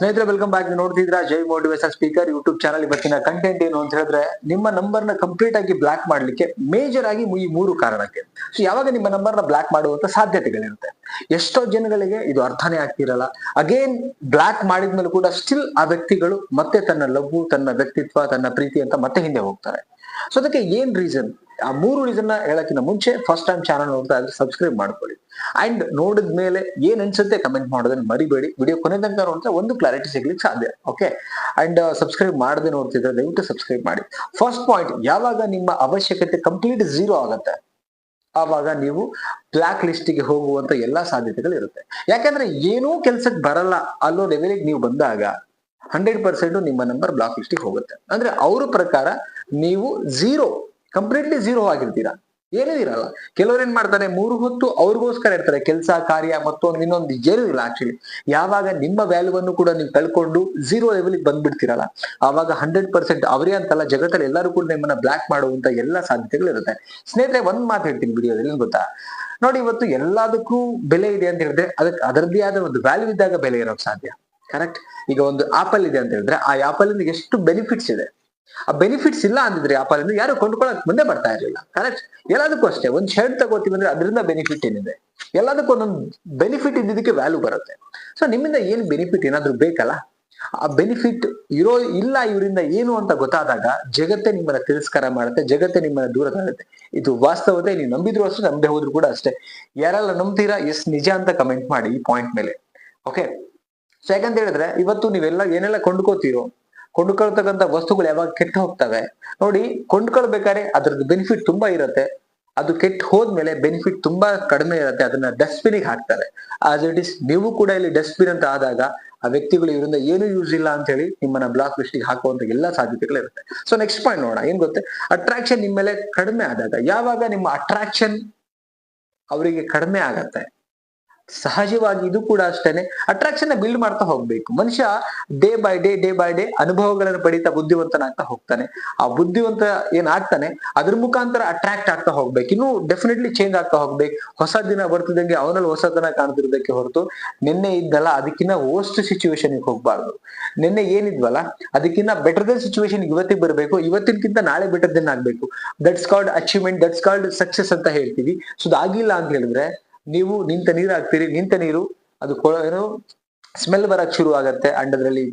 ಸ್ನೇಹಿತರೆ welcome back ನೋಡ್ತಿದ್ರ Jai motivation speaker YouTube channel ಇವತ್ತಿನ content ಏನು ಅಂತ ಹೇಳಿದ್ರೆ, ನಿಮ್ಮ ನಂಬರ್ನ ಕಂಪ್ಲೀಟ್ ಆಗಿ ಬ್ಲಾಕ್ ಮಾಡ್ಲಿಕ್ಕೆ ಮೇಜರ್ ಆಗಿ ಈ ಮೂರು ಕಾರಣಕ್ಕೆ. ಸೊ ಯಾವಾಗ ನಿಮ್ಮ ನಂಬರ್ನ ಬ್ಲಾಕ್ ಮಾಡುವಂತ ಸಾಧ್ಯತೆಗಳಿರುತ್ತೆ. ಎಷ್ಟೋ ಜನಗಳಿಗೆ ಇದು ಅರ್ಥನೇ ಆಗ್ತಿರಲ್ಲ. ಅಗೇನ್ ಬ್ಲಾಕ್ ಮಾಡಿದ್ಮೇಲೆ ಕೂಡ ಸ್ಟಿಲ್ ಆ ವ್ಯಕ್ತಿಗಳು ಮತ್ತೆ ತನ್ನ ಲಘು, ತನ್ನ ವ್ಯಕ್ತಿತ್ವ, ತನ್ನ ಪ್ರೀತಿ ಅಂತ ಮತ್ತೆ ಹಿಂದೆ ಹೋಗ್ತಾರೆ. ಸೊ ಅದಕ್ಕೆ ಏನ್ ರೀಸನ್ ಆ ಮೂರು ರೀಸನ್ ಹೇಳಕ್ಕಿಂತ ಮುಂಚೆ ಫಸ್ಟ್ ಟೈಮ್ ಚಾನಲ್ ನೋಡ್ತಾ ಇದ್ರೆ ಸಬ್ಸ್ಕ್ರೈಬ್ ಮಾಡ್ಕೊಳ್ಳಿ. ಅಂಡ್ ನೋಡಿದ ಮೇಲೆ ಏನ್ ಅನ್ಸುತ್ತೆ ಕಮೆಂಟ್ ಮಾಡೋದನ್ನ ಮರಿಬೇಡಿ. ವಿಡಿಯೋ ಕೊನೆ ತನಕ ನೋಡಿದ್ರೆ ಒಂದು ಕ್ಲಾರಿಟಿ ಸಿಗ್ಲಿಕ್ಕೆ ಸಾಧ್ಯ. ಓಕೆ ಅಂಡ್ ಸಬ್ಸ್ಕ್ರೈಬ್ ಮಾಡದೆ ನೋಡ್ತಿದ್ರೆ ದಯವಿಟ್ಟು ಸಬ್ಸ್ಕ್ರೈಬ್ ಮಾಡಿ. ಫಸ್ಟ್ ಪಾಯಿಂಟ್ ಯಾವಾಗ ನಿಮ್ಮ ಅವಶ್ಯಕತೆ ಕಂಪ್ಲೀಟ್ ಝೀರೋ ಆಗತ್ತೆ, ಆವಾಗ ನೀವು ಬ್ಲಾಕ್ ಲಿಸ್ಟಿಗೆ ಹೋಗುವಂತ ಎಲ್ಲಾ ಸಾಧ್ಯತೆಗಳು ಇರುತ್ತೆ. ಯಾಕಂದ್ರೆ ಏನೂ ಕೆಲ್ಸಕ್ಕೆ ಬರಲ್ಲ ಅಲ್ಲೋ ಲೆವೆಲಿಗೆ ನೀವು ಬಂದಾಗ ಹಂಡ್ರೆಡ್ ಪರ್ಸೆಂಟ್ ನಿಮ್ಮ ನಂಬರ್ ಬ್ಲಾಕ್ ಲಿಸ್ಟಿಗೆ ಹೋಗುತ್ತೆ. ಅಂದ್ರೆ ಅವ್ರ ಪ್ರಕಾರ ನೀವು ಝೀರೋ, ಕಂಪ್ಲೀಟ್ಲಿ ಝೀರೋ ಆಗಿರ್ತೀರಾ. ಏನೂ ಇರಲ್ಲ ಕೆಲವ್ರು ಏನ್ ಮಾಡ್ತಾರೆ, ಮೂರು ಹೊತ್ತು ಅವ್ರಿಗೋಸ್ಕರ ಇರ್ತಾರೆ. ಕೆಲಸ, ಕಾರ್ಯ, ಮತ್ತೊಂದು ಇನ್ನೊಂದು ಏನೂ ಇಲ್ಲ ಆಕ್ಚುಲಿ ಯಾವಾಗ ನಿಮ್ಮ ವ್ಯಾಲ್ಯೂವನ್ನು ಕೂಡ ನೀವು ಕಳ್ಕೊಂಡು ಝೀರೋ ಲೆವೆಲ್ಗೆ ಬಂದ್ಬಿಡ್ತೀರಲ್ಲ, ಆವಾಗ ಹಂಡ್ರೆಡ್ ಪರ್ಸೆಂಟ್ ಅವರೇ ಅಂತಲ್ಲ, ಜಗತ್ತಲ್ಲಿ ಎಲ್ಲರೂ ಕೂಡ ನಿಮ್ಮನ್ನ ಬ್ಲಾಕ್ ಮಾಡುವಂತ ಎಲ್ಲ ಸಾಧ್ಯತೆಗಳು ಇರುತ್ತೆ ಸ್ನೇಹಿತರೆ, ಒಂದ್ ಮಾತು ಹೇಳ್ತೀನಿ ವಿಡಿಯೋದಲ್ಲಿ ಗೊತ್ತಾ? ನೋಡಿ, ಇವತ್ತು ಎಲ್ಲದಕ್ಕೂ ಬೆಲೆ ಇದೆ ಅಂತ ಹೇಳಿದ್ರೆ ಅದಕ್ಕೆ ಅದರದ್ದೇ ಆದ ಒಂದು ವ್ಯಾಲ್ಯೂ ಇದ್ದಾಗ ಬೆಲೆ ಇರೋಕ್ ಸಾಧ್ಯ. ಕರೆಕ್ಟ್ ಈಗ ಒಂದು ಆಪಲ್ ಇದೆ ಅಂತ ಹೇಳಿದ್ರೆ, ಆ ಆಪಲ್ ಎಷ್ಟು ಬೆನಿಫಿಟ್ಸ್ ಇದೆ? ಆ ಬೆನಿಫಿಟ್ಸ್ ಇಲ್ಲ ಅಂದಿದ್ರೆ ಆಪಲ್ ಇಂದ ಯಾರು ಕೊಂಡ್ಕೊಳಕ್ ಮುಂದೆ ಬರ್ತಾ ಇರಲಿಲ್ಲ. ಕರೆಕ್ಟ್ ಎಲ್ಲದಕ್ಕೂ ಅಷ್ಟೇ, ಒಂದ್ ಶರ್ಟ್ ತಗೋತೀವಿ ಅಂದ್ರೆ ಅದರಿಂದ ಬೆನಿಫಿಟ್ ಏನಿದೆ? ಎಲ್ಲದಕ್ಕೂ ಒಂದೊಂದು ಬೆನಿಫಿಟ್ ಇದ್ದಿದ್ದಕ್ಕೆ ವ್ಯಾಲ್ಯೂ ಬರುತ್ತೆ. ಸೊ ನಿಮ್ಮಿಂದ ಏನ್ ಬೆನಿಫಿಟ್ ಏನಾದ್ರೂ ಬೇಕಲ್ಲ? ಆ ಬೆನಿಫಿಟ್ ಇರೋ, ಇಲ್ಲ ಇವರಿಂದ ಏನು ಅಂತ ಗೊತ್ತಾದಾಗ ಜಗತ್ತೇ ನಿಮ್ಮನ್ನ ತಿರಸ್ಕಾರ ಮಾಡುತ್ತೆ, ಜಗತ್ತೇ ನಿಮ್ಮನ್ನ ದೂರ ತರುತ್ತೆ. ಇದು ವಾಸ್ತವತೆ, ನೀವು ನಂಬಿದ್ರು ಅಷ್ಟೇ, ನಂಬದೆ ಹೋದ್ರು ಕೂಡ ಅಷ್ಟೇ. ಯಾರೆಲ್ಲ ನಂಬ್ತೀರಾ? ಎಸ್ ನಿಜ ಅಂತ ಕಮೆಂಟ್ ಮಾಡಿ ಈ ಪಾಯಿಂಟ್ ಮೇಲೆ. ಓಕೆ ಸೊ ಯಾಕಂತ ಹೇಳಿದ್ರೆ, ಇವತ್ತು ನೀವೆಲ್ಲ ಏನೆಲ್ಲ ಕೊಂಡ್ಕೋತೀರೋ, ಕೊಂಡ್ಕೊಳ್ತಕ್ಕಂಥ ವಸ್ತುಗಳು ಯಾವಾಗ ಕೆಟ್ಟ ಹೋಗ್ತವೆ, ನೋಡಿ ಕೊಂಡ್ಕೊಳ್ಬೇಕಾದ್ರೆ ಅದ್ರದ್ದು ಬೆನಿಫಿಟ್ ತುಂಬಾ ಇರುತ್ತೆ. ಅದು ಕೆಟ್ಟ ಹೋದ್ಮೇಲೆ ಬೆನಿಫಿಟ್ ತುಂಬಾ ಕಡಿಮೆ ಇರುತ್ತೆ, ಅದನ್ನ ಡಸ್ಟ್ಬಿನ್ಗೆ ಹಾಕ್ತಾರೆ. ಆಸ್ ಇಟ್ ಇಸ್ ನೀವು ಕೂಡ ಇಲ್ಲಿ ಡಸ್ಟ್ಬಿನ್ ಅಂತ ಆದಾಗ, ಆ ವ್ಯಕ್ತಿಗಳು ಇವರಿಂದ ಏನು ಯೂಸ್ ಇಲ್ಲ ಅಂತ ಹೇಳಿ ನಿಮ್ಮನ್ನ ಬ್ಲಾಕ್ ಲಿಸ್ಟಿಗೆ ಹಾಕುವಂತ ಎಲ್ಲಾ ಸಾಧ್ಯತೆಗಳು ಇರುತ್ತೆ. ಸೊ ನೆಕ್ಸ್ಟ್ ಪಾಯಿಂಟ್ ನೋಡೋಣ, ಏನ್ ಗೊತ್ತೆ? ಅಟ್ರಾಕ್ಷನ್ ನಿಮ್ಮ ಮೇಲೆ ಕಡಿಮೆ ಆದಾಗ, ಯಾವಾಗ ನಿಮ್ಮ ಅಟ್ರಾಕ್ಷನ್ ಅವರಿಗೆ ಕಡಿಮೆ ಆಗತ್ತೆ? ಸಹಜವಾಗಿ ಇದು ಕೂಡ ಅಷ್ಟೇನೆ. ಅಟ್ರಾಕ್ಷನ್ ಬಿಲ್ಡ್ ಮಾಡ್ತಾ ಹೋಗ್ಬೇಕು. ಮನುಷ್ಯ day by day day by day ಅನುಭವಗಳನ್ನು ಪಡಿತಾ ಬುದ್ಧಿವಂತನಾಗ್ತಾ ಹೋಗ್ತಾನೆ. ಆ ಬುದ್ಧಿವಂತ ಏನಾಗ್ತಾನೆ? ಅದ್ರ ಮುಖಾಂತರ ಅಟ್ರಾಕ್ಟ್ ಆಗ್ತಾ ಹೋಗ್ಬೇಕು. ಇನ್ನು ಡೆಫಿನೆಟ್ಲಿ ಚೇಂಜ್ ಆಗ್ತಾ ಹೋಗ್ಬೇಕು. ಹೊಸ ದಿನ ಬರ್ತಿದ್ದಂಗೆ ಅವನಲ್ಲಿ ಹೊಸತನ ಕಾಣ್ತಿರೋದಕ್ಕೆ ಹೊರತು ನಿನ್ನೆ ಇದ್ದಲ್ಲ ಅದಕ್ಕಿಂತ ವರ್ಸ್ಟ್ ಸಿಚುವೇಶನ್ ಹೋಗ್ಬಾರ್ದು. ನಿನ್ನೆ ಏನಿದ್ವಲ್ಲ ಅದಕ್ಕಿಂತ ಬೆಟರ್ ದನ್ ಸಿಚುವೇಶನ್ ಇವತ್ತಿಗೆ ಬರಬೇಕು. ಇವತ್ತಿನಕ್ಕಿಂತ ನಾಳೆ ಬೆಟರ್ ದನ್ ಆಗ್ಬೇಕು. That's called achievement that's called success ಅಂತ ಹೇಳ್ತೀವಿ. ಸೊ ಅದಾಗಿಲ್ಲ ಅಂತ ಹೇಳಿದ್ರೆ ನೀವು ನಿಂತ ನೀರು ಹಾಕ್ತೀರಿ ನಿಂತ ನೀರು ಅದು ಏನೋ ಸ್ಮೆಲ್ ಬರಕ್ ಶುರು ಆಗತ್ತೆ ಅಂಡದ್ರಲ್ಲಿ.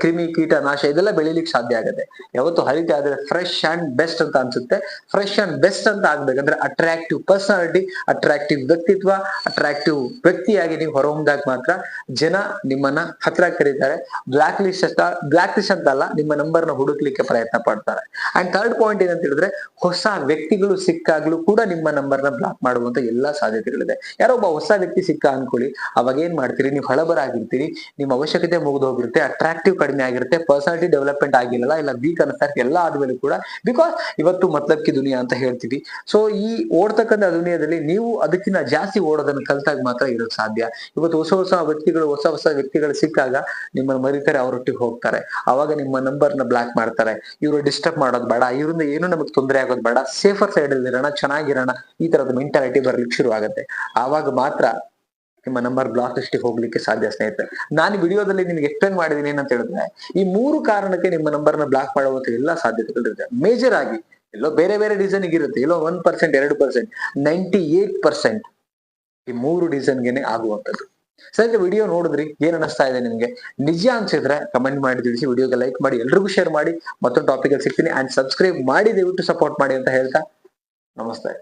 ಕ್ರಿಮಿ ಕೀಟ ನಾಶ ಇದೆಲ್ಲ ಬೆಳಿಲಿಕ್ಕೆ ಸಾಧ್ಯ ಆಗುತ್ತೆ. ಯಾವತ್ತು ಹರಿತೆ ಆದ್ರೆ ಫ್ರೆಶ್ ಅಂಡ್ ಬೆಸ್ಟ್ ಅಂತ ಅನ್ಸುತ್ತೆ. ಫ್ರೆಶ್ ಅಂಡ್ ಬೆಸ್ಟ್ ಅಂತ ಆಗ್ಬೇಕಂದ್ರೆ ಅಟ್ರಾಕ್ಟಿವ್ ಪರ್ಸನಾಲಿಟಿ ಅಟ್ರಾಕ್ಟಿವ್ ವ್ಯಕ್ತಿತ್ವ ಅಟ್ರಾಕ್ಟಿವ್ ವ್ಯಕ್ತಿಯಾಗಿ ನೀವು ಹೊಂದಾಗ ಮಾತ್ರ ಜನ ನಿಮ್ಮನ್ನ ಹತ್ರ ಕರೀತಾರೆ. ಬ್ಲಾಕ್ ಲಿಸ್ಟ್ ಬ್ಲಾಕ್ ಲಿಸ್ಟ್ ಅಂತ ಅಲ್ಲ, ನಿಮ್ಮ ನಂಬರ್ನ ಹುಡುಕ್ಲಿಕ್ಕೆ ಪ್ರಯತ್ನ ಪಡ್ತಾರೆ. ಅಂಡ್ ಥರ್ಡ್ ಪಾಯಿಂಟ್ ಏನಂತ ಹೇಳಿದ್ರೆ ಹೊಸ ವ್ಯಕ್ತಿಗಳು ಸಿಕ್ಕಾಗ್ಲೂ ಕೂಡ ನಿಮ್ಮ ನಂಬರ್ನ ಬ್ಲಾಕ್ ಮಾಡುವಂತ ಎಲ್ಲಾ ಸಾಧ್ಯತೆಗಳಿದೆ. ಯಾರೋ ಒಬ್ಬ ಹೊಸ ವ್ಯಕ್ತಿ ಸಿಕ್ಕ ಅನ್ಕೊಳ್ಳಿ ಅವಾಗ ಏನ್ ಮಾಡ್ತೀರಿ? ನೀವು ಹಳಬರಾಗಿರ್ತೀರಿ, ನಿಮ್ಮ ಅವಶ್ಯಕತೆ ಮುಗಿದು ಹೋಗಿರುತ್ತೆ ಅಟ್ರಾಕ್ಟಿವ್ ಕಡಿಮೆ ಆಗಿರುತ್ತೆ ಪರ್ಸನಾಲಿಟಿ ಡೆವಲಪ್ಮೆಂಟ್ ಆಗಿರಲ್ಲ, ಇಲ್ಲ ವೀಕ್ ಅನಿಸ್ತಾ ಎಲ್ಲ ಆದ್ಮೇಲೆ ಕೂಡ ಬಿಕಾಸ್ ಇವತ್ತು ಮತ್ಲಬ್ಕಿ ದುನಿಯಾ ಅಂತ ಹೇಳ್ತೀವಿ. ಸೊ ಈ ಓಡ್ತಕ್ಕಂಥ ದುನಿಯಾದಲ್ಲಿ ನೀವು ಅದಕ್ಕಿಂತ ಜಾಸ್ತಿ ಓಡೋದನ್ನ ಕಲ್ತಾಗ ಮಾತ್ರ ಇರೋಕ್ ಸಾಧ್ಯ. ಇವತ್ತು ಹೊಸ ಹೊಸ ವ್ಯಕ್ತಿಗಳು, ಹೊಸ ಹೊಸ ವ್ಯಕ್ತಿಗಳು ಸಿಕ್ಕಾಗ ನಿಮ್ಮನ್ನ ಮರಿತಾರೆ, ಅವರೊಟ್ಟಿಗೆ ಹೋಗ್ತಾರೆ. ಅವಾಗ ನಿಮ್ಮ ನಂಬರ್ನ ಬ್ಲಾಕ್ ಮಾಡ್ತಾರೆ. ಇವರು ಡಿಸ್ಟರ್ಬ್ ಮಾಡೋದು ಬೇಡ, ಇವರಿಂದ ಏನು ನಮಗೆ ತೊಂದರೆ ಆಗೋದು ಬೇಡ ಸೇಫರ್ ಸೈಡ್ ಅಲ್ಲಿ ಇರೋಣ ಚೆನ್ನಾಗಿರೋಣ, ಈ ತರದ ಮೆಂಟಾಲಿಟಿ ಬರ್ಲಿಕ್ಕೆ ಶುರು ಆಗುತ್ತೆ ಆವಾಗ ಮಾತ್ರ ನಿಮ್ಮ ನಂಬರ್ ಬ್ಲಾಕ್ ಲಿಸ್ಟಿಗೆ ಹೋಗ್ಲಿಕ್ಕೆ ಸಾಧ್ಯ ಸ್ನೇಹಿತರೆ. ನಾನು ವಿಡಿಯೋದಲ್ಲಿ ನಿಮ್ಗೆ ಎಕ್ಸ್ಪ್ಲೇನ್ ಮಾಡಿದೀನಿ ಅಂತ ಹೇಳಿದ್ರೆ, ಈ ಮೂರು ಕಾರಣಕ್ಕೆ ನಿಮ್ಮ ನಂಬರ್ನ ಬ್ಲಾಕ್ ಮಾಡುವಂತ ಎಲ್ಲಾ ಸಾಧ್ಯತೆಗಳು ಇರುತ್ತೆ. ಮೇಜರ್ ಆಗಿ, ಎಲ್ಲೋ ಬೇರೆ ಬೇರೆ ರೀಸನ್ ಇರುತ್ತೆ. ಎಲ್ಲೋ ಒನ್ ಪರ್ಸೆಂಟ್ ಎರಡು ಪರ್ಸೆಂಟ್ ನೈಂಟಿ ಏಟ್ ಪರ್ಸೆಂಟ್ ಈ ಮೂರು ಗೆನೆ ಆಗುವಂತದ್ದು ಸರಿ ವಿಡಿಯೋ ನೋಡಿದ್ರಿ, ಏನ್ ಅನಿಸ್ತಾ ಇದೆ ನಿಮ್ಗೆ? ನಿಜ ಅನ್ಸಿದ್ರೆ ಕಮೆಂಟ್ ಮಾಡಿ, ತಿಳಿಸಿ, ವಿಡಿಯೋಗೆ ಲೈಕ್ ಮಾಡಿ, ಎಲ್ರಿಗೂ ಶೇರ್ ಮಾಡಿ. ಮತ್ತೊಂದು ಟಾಪಿಕ್ ಸಿಗ್ತೀನಿ. ಅಂಡ್ ಸಬ್ಸ್ಕ್ರೈಬ್ ಮಾಡಿ, ದಯವಿಟ್ಟು ಸಪೋರ್ಟ್ ಮಾಡಿ ಅಂತ ಹೇಳ್ತಾ ನಮಸ್ತೆ.